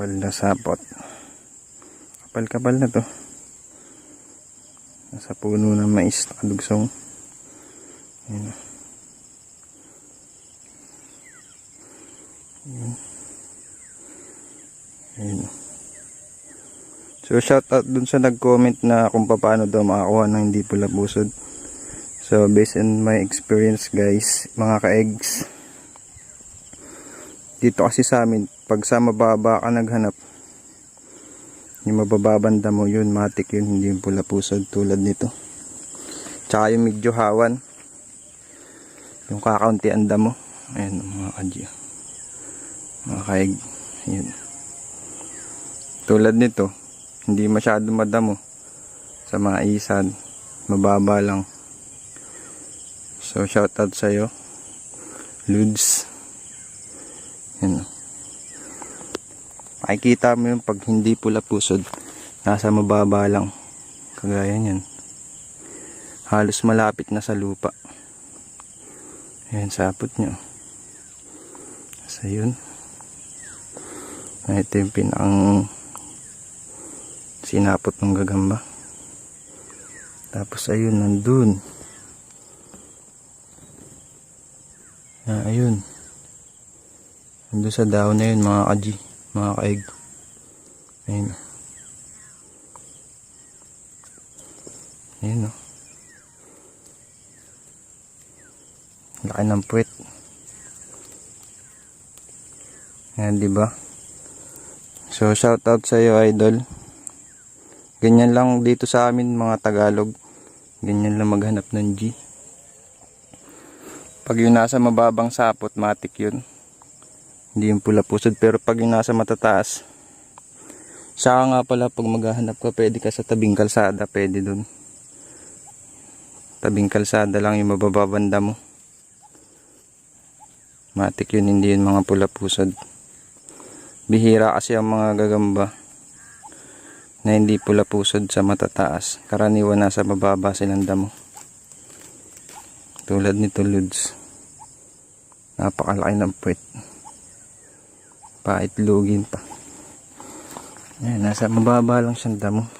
Kapal na sapot. Kapal-kapal na to. Nasa puno ng mais nakadugsong. Ayan. Ayan. Ayan. So shout out dun sa nag-comment na kung paano daw makakuha ng hindi pula pusod. So based on my experience guys, mga ka-eggs. Dito kasi sa amin, pag sa mababa ka naghanap, yung mabababanda mo yun, matik yun, hindi yung pula pusod tulad nito. Tsaka yung medyo hawan, yung kakaunti anda mo. Ayan mga kadyo. Mga kaeg. Ayan. Tulad nito, hindi masyado madamo sa mga isad. Mababa lang. So shout out sa'yo. Ludes. Makikita mo yung pag hindi pula pusod. Nasa mababa lang. Kagaya niyan. Halos malapit na sa lupa. Ayan, sapot nyo. So yun. Ito yung pinakang sinapot ng gagamba. Tapos ayun, nandun. Ah, ayun. Nandun sa dahon na yun, mga kaji, mga kaeg. Ayun. Ayun, oh. Laki ng puwet. Ayan, di ba? So, shout out sa iyo, idol. Ganyan lang dito sa amin, mga Tagalog. Ganyan lang maghanap ng G. Pag yung nasa mababang sapot, matik yun. Hindi yung pula pusod. Pero pag yung nasa matataas, saka nga pala pag maghahanap ka, pwede ka sa tabing kalsada, pwede dun. Tabing kalsada lang yung mabababanda mo. Matik yun, hindi yun mga pula pusod. Bihira kasi ang mga gagamba na hindi pula pusod sa matataas. Karaniwan nasa mababa silang damo. Tulad nito, Ludes. Napakalaki ng puwet. Paitlugin pa. Ayan, nasa mababa lang siyang damo.